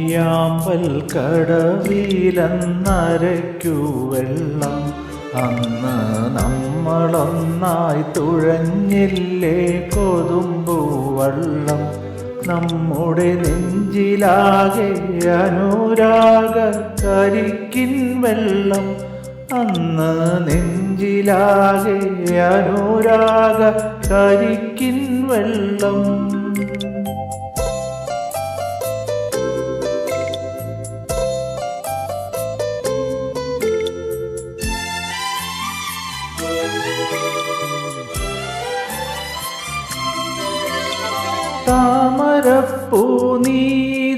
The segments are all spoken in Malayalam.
അല്ലിയാമ്പൽ കടവിലെന്നരയ്ക്കു വെള്ളം. അന്ന് നമ്മളൊന്നായി തുഴഞ്ഞില്ലേ കൊതുമ്പു വള്ളം. നമ്മുടെ നെഞ്ചിലാകെ അനുരാഗ കരിക്കിൻ വെള്ളം. അന്ന് നെഞ്ചിലാകെ അനുരാഗ കരിക്കിൻ വെള്ളം. താമരപ്പൂ നീ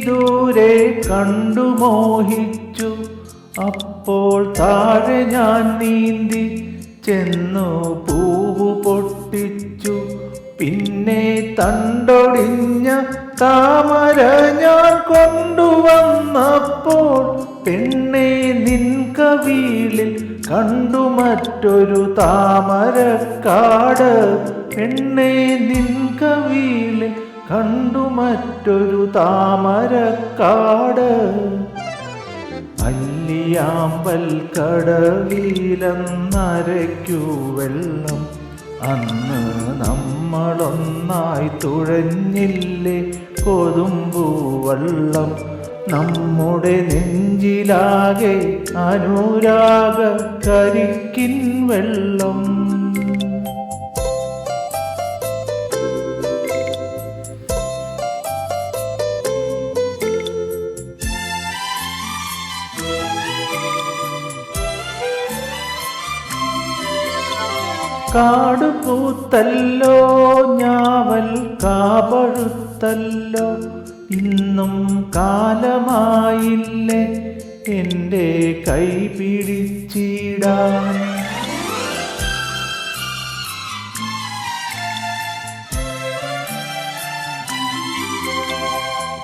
ദൂരെ കണ്ടു മോഹിച്ചു. അപ്പോൾ താഴെ ഞാൻ നീന്തി ചെന്നു പൂവ് പൊട്ടിച്ചു. പിന്നെ തണ്ടൊടിഞ്ഞ താമര ഞാൻ കൊണ്ടുവന്നപ്പോൾ പെണ്ണെ നിൻ കവിളിൽ കണ്ടു മറ്റൊരു താമരക്കാട്. എന്നെ നിൻ കവിളിൽ കണ്ടു മറ്റൊരു താമരക്കാട്. അല്ലിയാമ്പൽ കടവിലെന്നരയ്ക്കു വെള്ളം. അന്ന് നമ്മളൊന്നായി തുഴഞ്ഞില്ലേ കൊതുമ്പൂ വള്ളം. നമ്മുടെ നെഞ്ചിലാകെ അനുരാഗ കരിക്കിൻ വെള്ളം. കാടുപൂത്തല്ലോ ഞാവൽ കാപഴുത്തല്ലോ ഇന്നും കാലമായില്ലേ എന്റെ കൈ പിടിച്ചിടാൻ.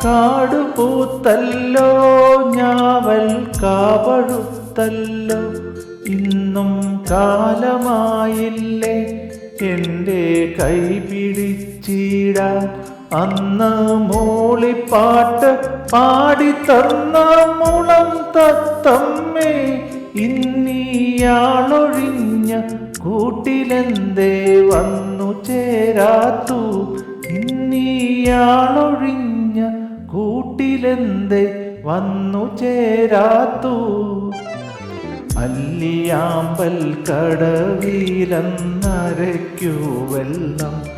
കാടുപൂത്തല്ലോ ഞാവൽ കാപഴുത്തല്ലോ ഇന്നും കാലമായില്ലേ എന്റെ കൈ പിടിച്ചിടാൻ. അന്ന് മൂളിപ്പാട്ട് തന്ന മുളം തത്തമ്മേ ഇന്നിയാളൊഴിഞ്ഞ കൂട്ടിലെന്തേ വന്നു ചേരാത്തു? ഇന്നിയാളൊഴിഞ്ഞ കൂട്ടിലെന്തേ വന്നു ചേരാത്തു? അല്ലിയാമ്പൽ കടവിലെന്നരയ്ക്കു വെള്ളം